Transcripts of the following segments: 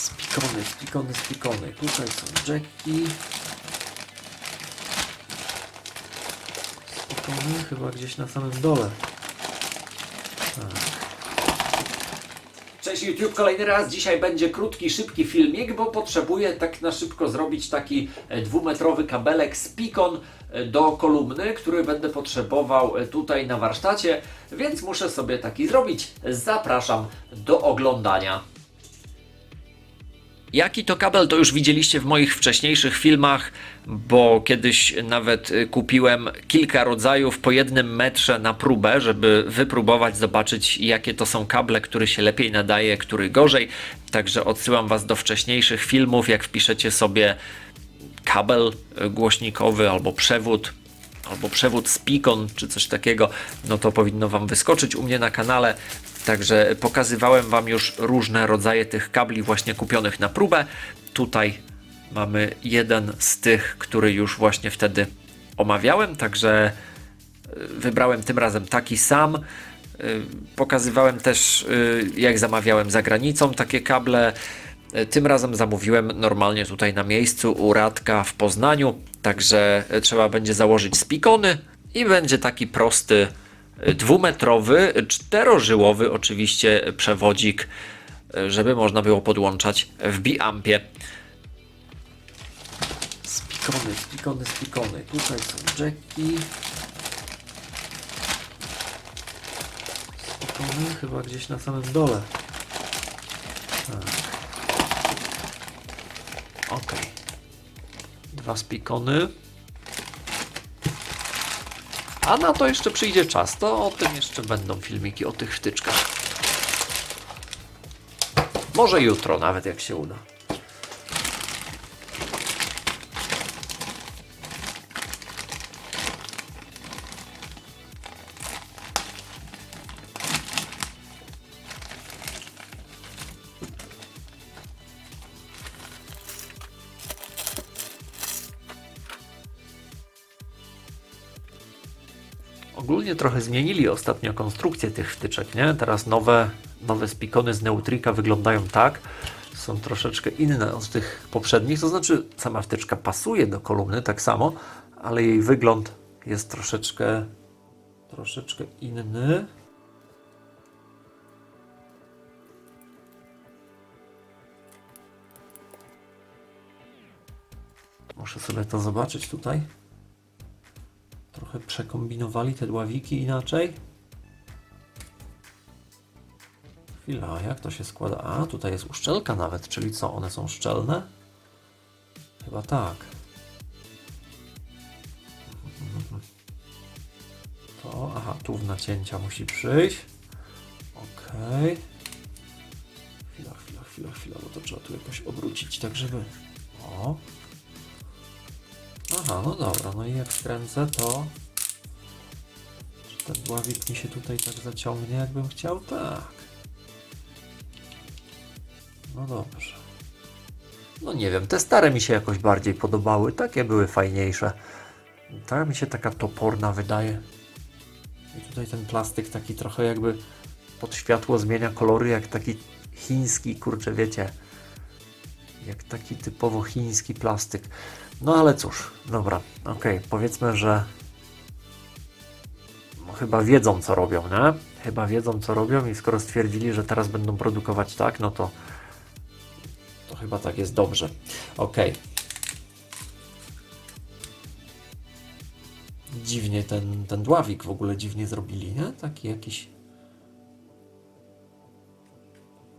Spikony, spikony, spikony. Tutaj są jacki. Spikony chyba gdzieś na samym dole. Cześć YouTube, kolejny raz. Dzisiaj będzie krótki, szybki filmik, bo potrzebuję tak na szybko zrobić taki e, dwumetrowy kabelek z pikon e, do kolumny, który będę potrzebował e, tutaj na warsztacie, więc muszę sobie taki zrobić. Zapraszam do oglądania. Jaki to kabel, to już widzieliście w moich wcześniejszych filmach, bo kiedyś nawet y, kupiłem kilka rodzajów po jednym metrze na próbę, żeby wypróbować, zobaczyć jakie to są kable, który się lepiej nadaje, który gorzej. Także odsyłam Was do wcześniejszych filmów, jak wpiszecie sobie kabel y, głośnikowy albo przewód, albo przewód z Pikon, czy coś takiego, no to powinno Wam wyskoczyć u mnie na kanale. Także pokazywałem Wam już różne rodzaje tych kabli właśnie kupionych na próbę. Tutaj mamy jeden z tych, który już właśnie wtedy omawiałem, także y, wybrałem tym razem taki sam. Y, Pokazywałem też, y, jak zamawiałem za granicą takie kable. Tym razem zamówiłem normalnie tutaj na miejscu u Radka w Poznaniu, także y, trzeba będzie założyć spikony i będzie taki prosty y, dwumetrowy, czterożyłowy oczywiście przewodzik, y, żeby można było podłączać w biampie. Spikony, spikony, spikony. Tutaj są jacki. Spikony chyba gdzieś na samym dole. Tak. Ok. Dwa spikony. A na to jeszcze przyjdzie czas. To o tym jeszcze będą filmiki, o tych wtyczkach. Może jutro nawet, jak się uda. Ogólnie trochę zmienili ostatnio konstrukcję tych wtyczek, nie? Teraz nowe, nowe spikony z Neutrika wyglądają tak, są troszeczkę inne od tych poprzednich, to znaczy sama wtyczka pasuje do kolumny tak samo, ale jej wygląd jest troszeczkę troszeczkę inny. Muszę sobie to zobaczyć tutaj. Trochę przekombinowali te dławiki inaczej. Chwila, jak to się składa? A, tutaj jest uszczelka nawet, czyli co, one są szczelne? Chyba tak. To, aha, tu w nacięcia musi przyjść. Okej. Chwila, chwila, chwila, chwila, bo to trzeba tu jakoś obrócić, tak żeby... O. Aha, no dobra, no i jak skręcę, to... Czy ten dławik mi się tutaj tak zaciągnie, jakbym chciał? Tak. No dobrze. No nie wiem, te stare mi się jakoś bardziej podobały, takie były fajniejsze. Ta mi się taka toporna wydaje. I tutaj ten plastyk taki trochę jakby pod światło zmienia kolory, jak taki chiński, kurczę, wiecie, jak taki typowo chiński plastyk. No ale cóż, dobra, okej, powiedzmy, że no, chyba wiedzą, co robią, nie? Chyba wiedzą, co robią i skoro stwierdzili, że teraz będą produkować tak, no to to chyba tak jest dobrze. Okej. Dziwnie ten, ten dławik w ogóle dziwnie zrobili, nie? Taki jakiś...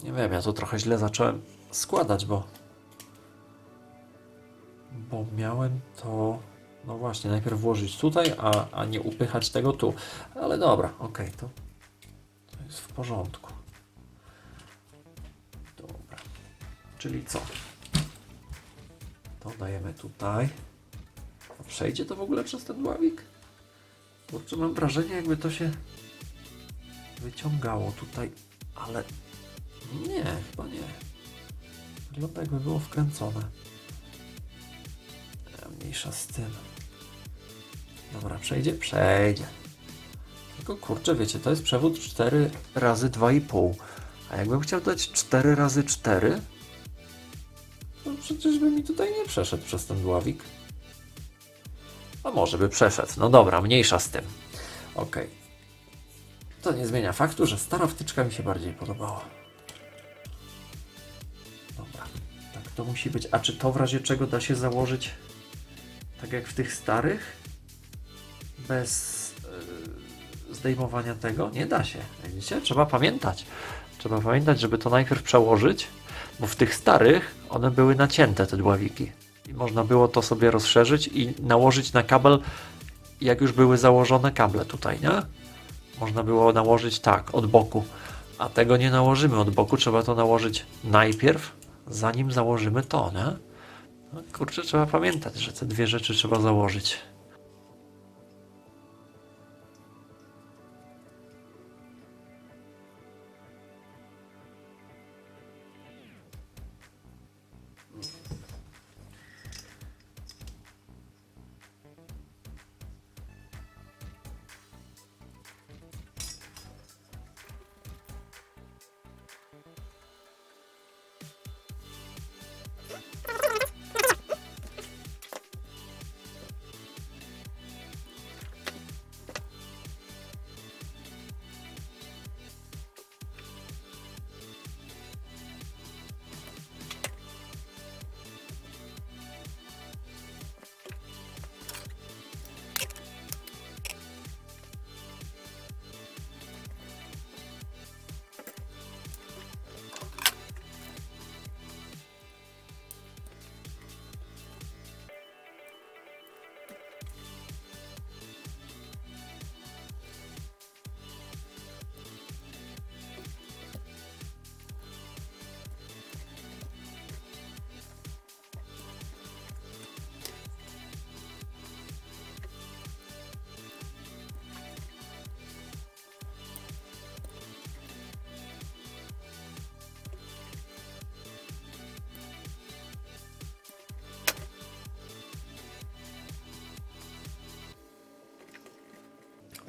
Nie wiem, ja to trochę źle zacząłem składać, bo bo miałem to, no właśnie, najpierw włożyć tutaj, a, a nie upychać tego tu. Ale dobra, okej, to, to jest w porządku. Dobra. Czyli co? To dajemy tutaj. A przejdzie to w ogóle przez ten dławik? Kurczę, mam wrażenie, jakby to się wyciągało tutaj, ale nie, chyba nie. Wygląda jakby było wkręcone. Mniejsza z tym. Dobra, przejdzie? Przejdzie. Tylko kurczę, wiecie, to jest przewód 4 razy 2,5. A jakbym chciał dać 4 razy 4, przecież by mi tutaj nie przeszedł przez ten dławik. A może by przeszedł. No dobra, mniejsza z tym. Okej. To nie zmienia faktu, że stara wtyczka mi się bardziej podobała. Dobra, tak to musi być. A czy to w razie czego da się założyć tak jak w tych starych? Bez yy, zdejmowania tego? Nie da się. Widzicie? Trzeba pamiętać. Trzeba pamiętać, żeby to najpierw przełożyć, bo w tych starych one były nacięte, te dławiki. I można było to sobie rozszerzyć i nałożyć na kabel, jak już były założone kable tutaj, nie? Można było nałożyć tak, od boku. A tego nie nałożymy od boku, trzeba to nałożyć najpierw, zanim założymy to, nie? No, kurczę, trzeba pamiętać, że te dwie rzeczy trzeba założyć.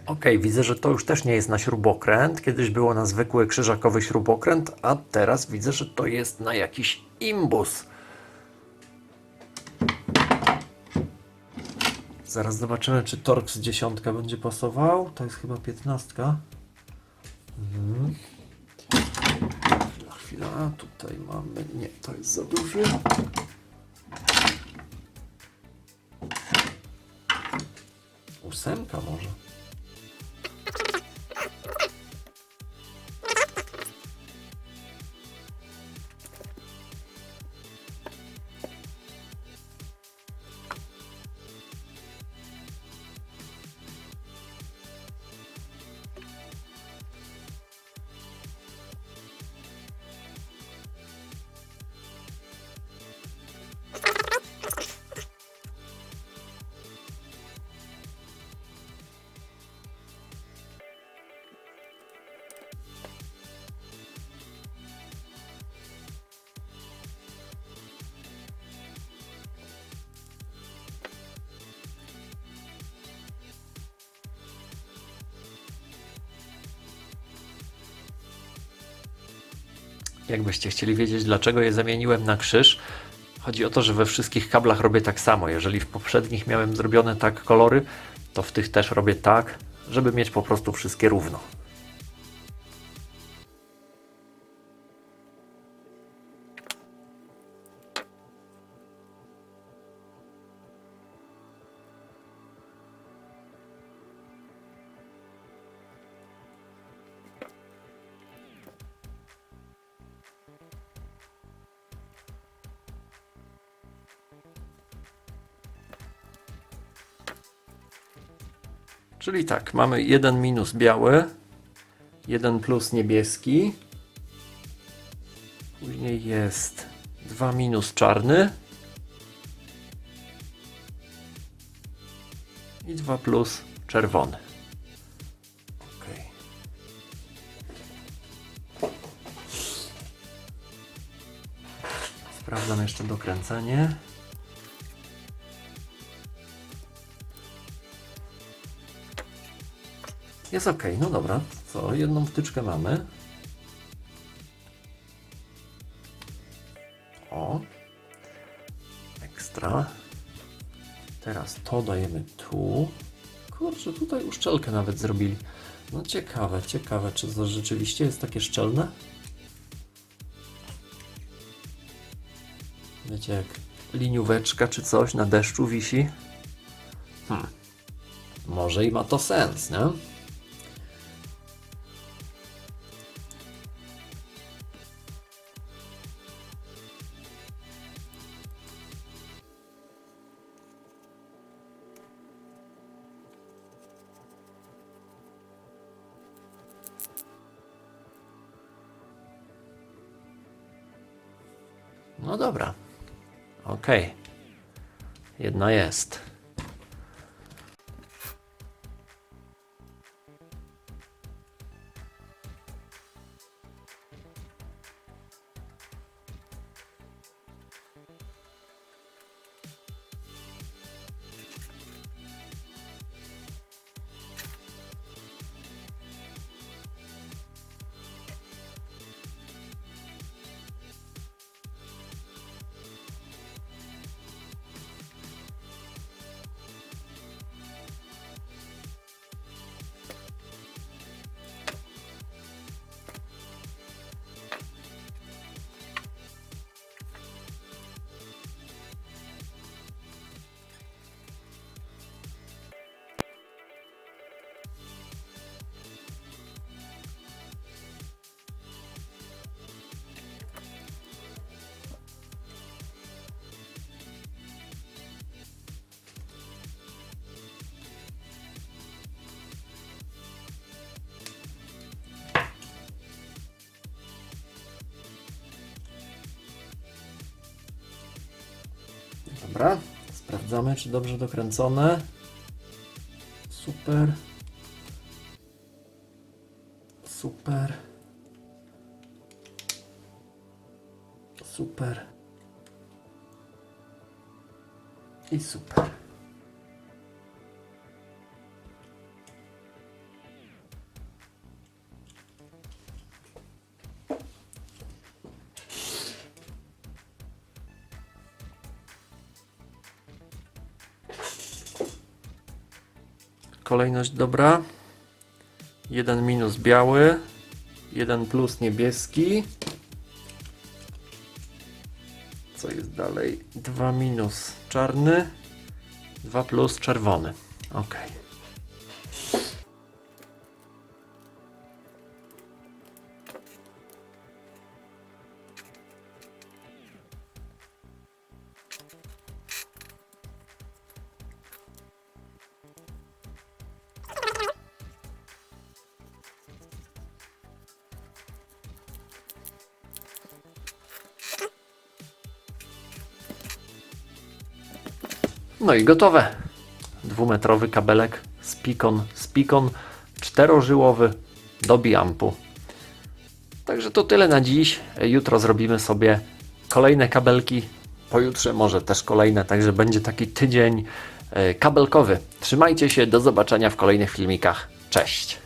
Ok, widzę, że to już też nie jest na śrubokręt. Kiedyś było na zwykły krzyżakowy śrubokręt, a teraz widzę, że to jest na jakiś imbus. Zaraz zobaczymy, czy Torx 10 będzie pasował. To jest chyba 15. Mhm. Chwila, chwila. Tutaj mamy. Nie, to jest za duży. Ósemka może. Jakbyście chcieli wiedzieć, dlaczego je zamieniłem na krzyż, chodzi o to, że we wszystkich kablach robię tak samo. Jeżeli w poprzednich miałem zrobione tak kolory, to w tych też robię tak, żeby mieć po prostu wszystkie równo. Czyli tak, mamy jeden minus biały, jeden plus niebieski, później jest dwa minus czarny i dwa plus czerwony. Okej. Sprawdzam jeszcze dokręcenie. Jest ok, no dobra. Co? Jedną wtyczkę mamy. O. ekstra. Teraz to dajemy tu. Kurczę, tutaj uszczelkę nawet zrobili. No ciekawe, ciekawe, czy to rzeczywiście jest takie szczelne? Wiecie, jak linióweczka czy coś na deszczu wisi? Hmm. Może i ma to sens, nie? Jedna jest. Sprawdzamy, czy dobrze dokręcone. Super. Super. Super. I super. Kolejność dobra. Jeden minus biały. Jeden plus niebieski. Co jest dalej? Dwa minus czarny. Dwa plus czerwony. Ok. No i gotowe. Dwumetrowy kabelek z pikon, z pikon czterożyłowy do biampu. Także to tyle na dziś. Jutro zrobimy sobie kolejne kabelki. Pojutrze może też kolejne, także będzie taki tydzień e, kabelkowy. Trzymajcie się, do zobaczenia w kolejnych filmikach. Cześć!